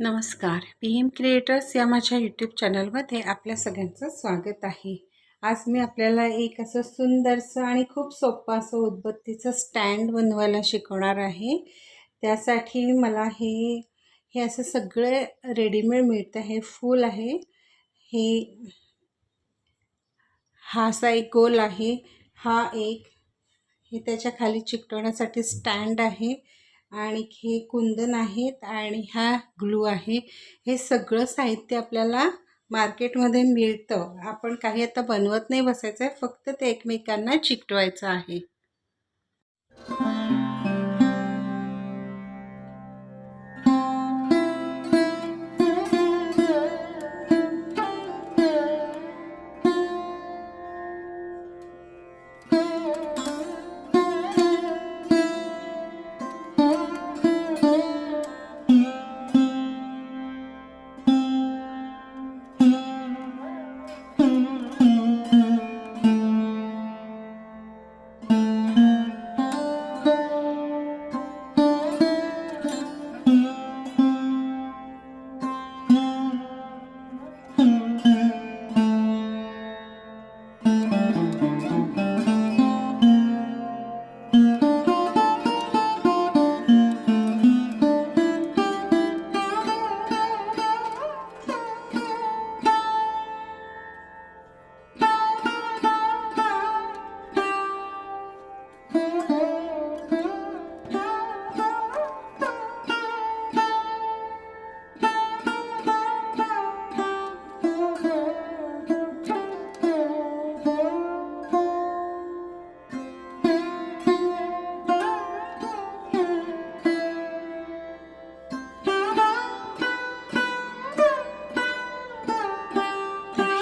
नमस्कार. P M creators या माझ्या यूट्यूब चॅनलमध्ये आपल्या सगळ्यांचं स्वागत आहे. आज मी आपल्याला एक असं सुंदरसं आणि खूप सोपं असं उदबत्तीचं स्टँड बनवायला शिकवणार आहे. त्यासाठी मला हे हे असं सगळे रेडीमेड मिळतं. हे फूल आहे. हे हा असा एक गोल आहे. हा एक हे त्याच्याखाली चिकटवण्यासाठी स्टँड आहे. आणि हे कुंदन आहेत आणि हा ग्लू आहे. हे सगळं साहित्य आपल्याला मार्केटमध्ये मिळतं. आपण काही आता बनवत नाही बसायचं आहे फक्त ते एकमेकांना चिकटवायचं आहे.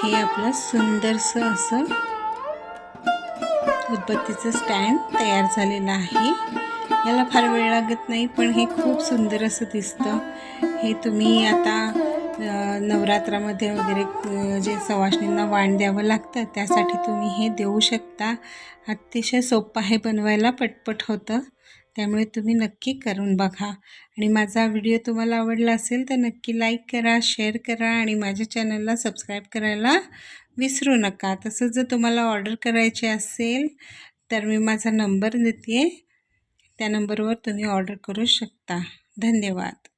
हे आपलं सुंदरसं असं उदबत्तीचं स्टँड तयार झालेलं आहे. याला फार वेळ लागत नाही पण हे खूप सुंदर असं दिसतं. हे तुम्ही आता नवरात्रामध्ये वगैरे जे सवाशणींना वाण द्यावं लागतं त्यासाठी तुम्ही हे देऊ शकता. अतिशय सोपं आहे बनवायला पटपट होतं. त्यामुळे तुम्ही नक्की करून बघा. आणि माझा व्हिडिओ तुम्हाला आवडला असेल तर नक्की लाईक करा शेअर करा आणि माझ्या चॅनलला सबस्क्राईब करायला विसरू नका. तसं जर तुम्हाला ऑर्डर करायची असेल तर मी माझा नंबर देते. त्या नंबरवर तुम्ही ऑर्डर करू शकता. धन्यवाद.